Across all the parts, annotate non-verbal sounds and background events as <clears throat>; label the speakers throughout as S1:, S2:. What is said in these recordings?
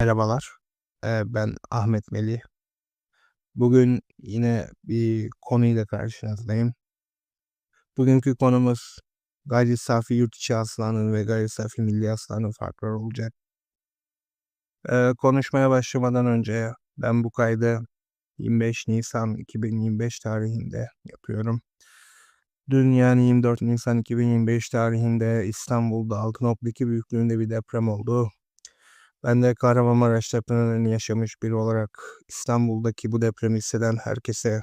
S1: Merhabalar. Ben Ahmet Melih. Bugün yine bir konuyla karşınızdayım. Bugünkü konumuz gayri safi yurt içi hasılanın ve gayri safi milli hasılanın farkları olacak. Konuşmaya başlamadan önce ben bu kaydı 25 Nisan 2025 tarihinde yapıyorum. Dün yani 24 Nisan 2025 tarihinde İstanbul'da 6.2 büyüklüğünde bir deprem oldu. Ben de Kahramanmaraş depremini yaşamış biri olarak İstanbul'daki bu depremi hisseden herkese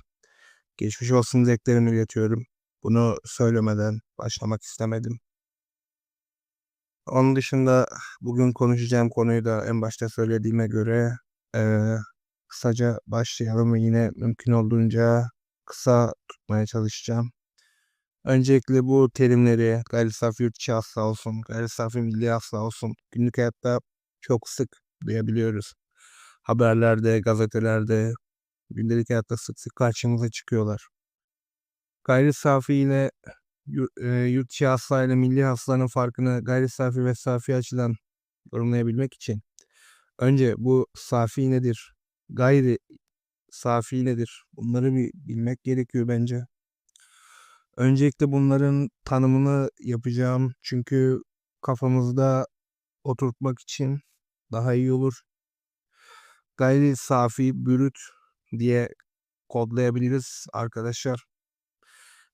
S1: geçmiş olsun dileklerimi iletiyorum. Bunu söylemeden başlamak istemedim. Onun dışında bugün konuşacağım konuyu da en başta söylediğime göre eee, kısaca başlayalım ve yine mümkün olduğunca kısa tutmaya çalışacağım. Öncelikle bu terimleri gayri safi yurt içi hasıla olsun, gayri safi milli hasıla olsun günlük hayatta çok sık duyabiliyoruz. Haberlerde, gazetelerde, gündelik hayatta sık sık karşımıza çıkıyorlar. Gayri safi ile e, yurt içi hasıla ile milli hasılanın farkını gayri safi ve safi açıdan yorumlayabilmek için önce bu safi nedir, gayri safi nedir bunları bir bilmek gerekiyor bence. Öncelikle bunların tanımını yapacağım çünkü kafamızda oturtmak için daha iyi olur. Gayri safi, brüt diye kodlayabiliriz arkadaşlar.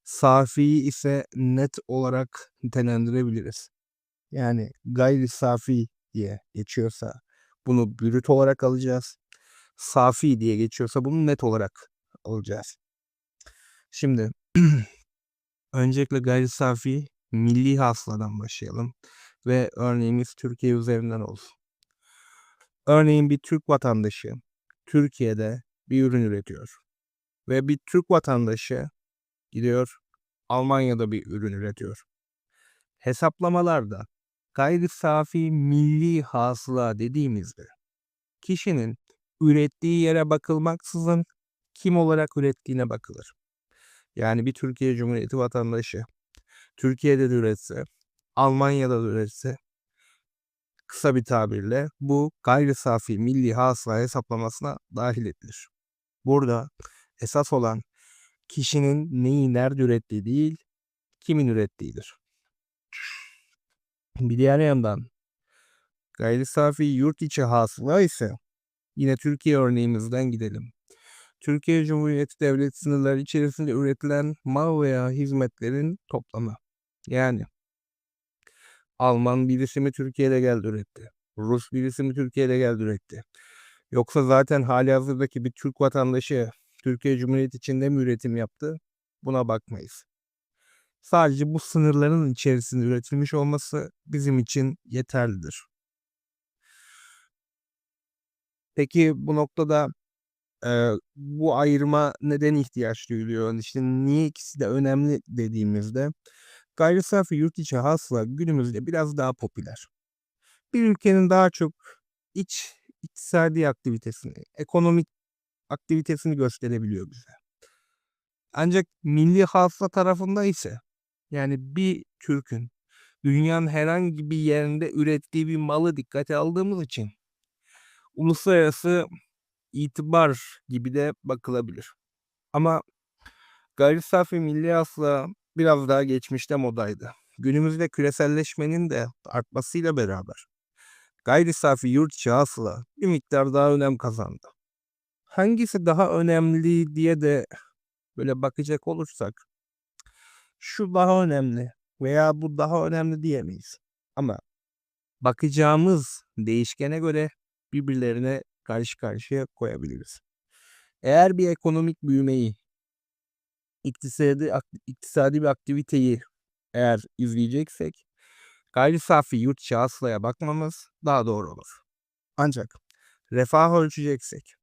S1: Safiyi ise net olarak nitelendirebiliriz. Yani gayri safi diye geçiyorsa bunu brüt olarak alacağız. Safi diye geçiyorsa bunu net olarak alacağız. Şimdi <clears throat> öncelikle gayri safi milli hasıladan başlayalım ve örneğimiz Türkiye üzerinden olsun. Örneğin bir Türk vatandaşı Türkiye'de bir ürün üretiyor ve bir Türk vatandaşı gidiyor Almanya'da bir ürün üretiyor. Hesaplamalarda gayri safi milli hasıla dediğimizde kişinin ürettiği yere bakılmaksızın kim olarak ürettiğine bakılır. Yani bir Türkiye Cumhuriyeti vatandaşı Türkiye'de de üretse, Almanya'da da üretse kısa bir tabirle bu gayri safi milli hasıla hesaplamasına dahil edilir. Burada esas olan kişinin neyi nerede ürettiği değil, kimin ürettiğidir. Bir diğer yandan gayri safi yurt içi hasıla ise yine Türkiye örneğimizden gidelim. Türkiye Cumhuriyeti Devleti sınırları içerisinde üretilen mal veya hizmetlerin toplamı. Yani Alman birisi mi Türkiye'de geldi üretti? Rus birisi mi Türkiye'de geldi üretti? Yoksa zaten halihazırdaki bir Türk vatandaşı Türkiye Cumhuriyeti içinde mi üretim yaptı? Buna bakmayız. Sadece bu sınırların içerisinde üretilmiş olması bizim için yeterlidir. Peki bu noktada e, bu ayrıma neden ihtiyaç duyuluyor? İşte niye ikisi de önemli dediğimizde gayri safi yurt içi hasıla günümüzde biraz daha popüler. Bir ülkenin daha çok iç iktisadi aktivitesini, ekonomik aktivitesini gösterebiliyor bize. Ancak milli hasıla tarafında ise yani bir Türk'ün dünyanın herhangi bir yerinde ürettiği bir malı dikkate aldığımız için uluslararası itibar gibi de bakılabilir. Ama gayri safi milli hasıla biraz daha geçmişte modaydı. Günümüzde küreselleşmenin de artmasıyla beraber gayri safi yurt içi hasıla bir miktar daha önem kazandı. Hangisi daha önemli diye de böyle bakacak olursak şu daha önemli veya bu daha önemli diyemeyiz. Ama bakacağımız değişkene göre birbirlerine karşı karşıya koyabiliriz. Eğer bir ekonomik büyümeyi, iktisadi, iktisadi bir aktiviteyi eğer izleyeceksek gayri safi yurt içi hasılaya bakmamız daha doğru olur. Ancak refah ölçeceksek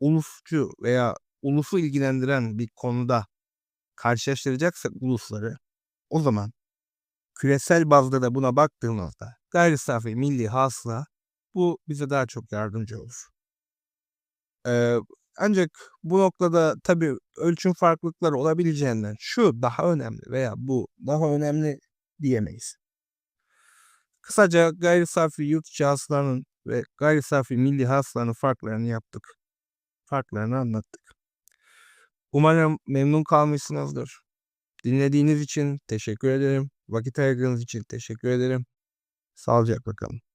S1: ulusçu veya ulusu ilgilendiren bir konuda karşılaştıracaksak ulusları o zaman küresel bazda da buna baktığımızda gayri safi milli hasıla bu bize daha çok yardımcı olur. Ee, ancak bu noktada tabii ölçüm farklılıkları olabileceğinden şu daha önemli veya bu daha önemli diyemeyiz. Kısaca gayri safi yurt içi hasılanın ve gayri safi milli hasılanın farklarını yaptık. Farklarını anlattık. Umarım memnun kalmışsınızdır. Dinlediğiniz için teşekkür ederim. Vakit ayırdığınız için teşekkür ederim. Sağlıcakla kalın.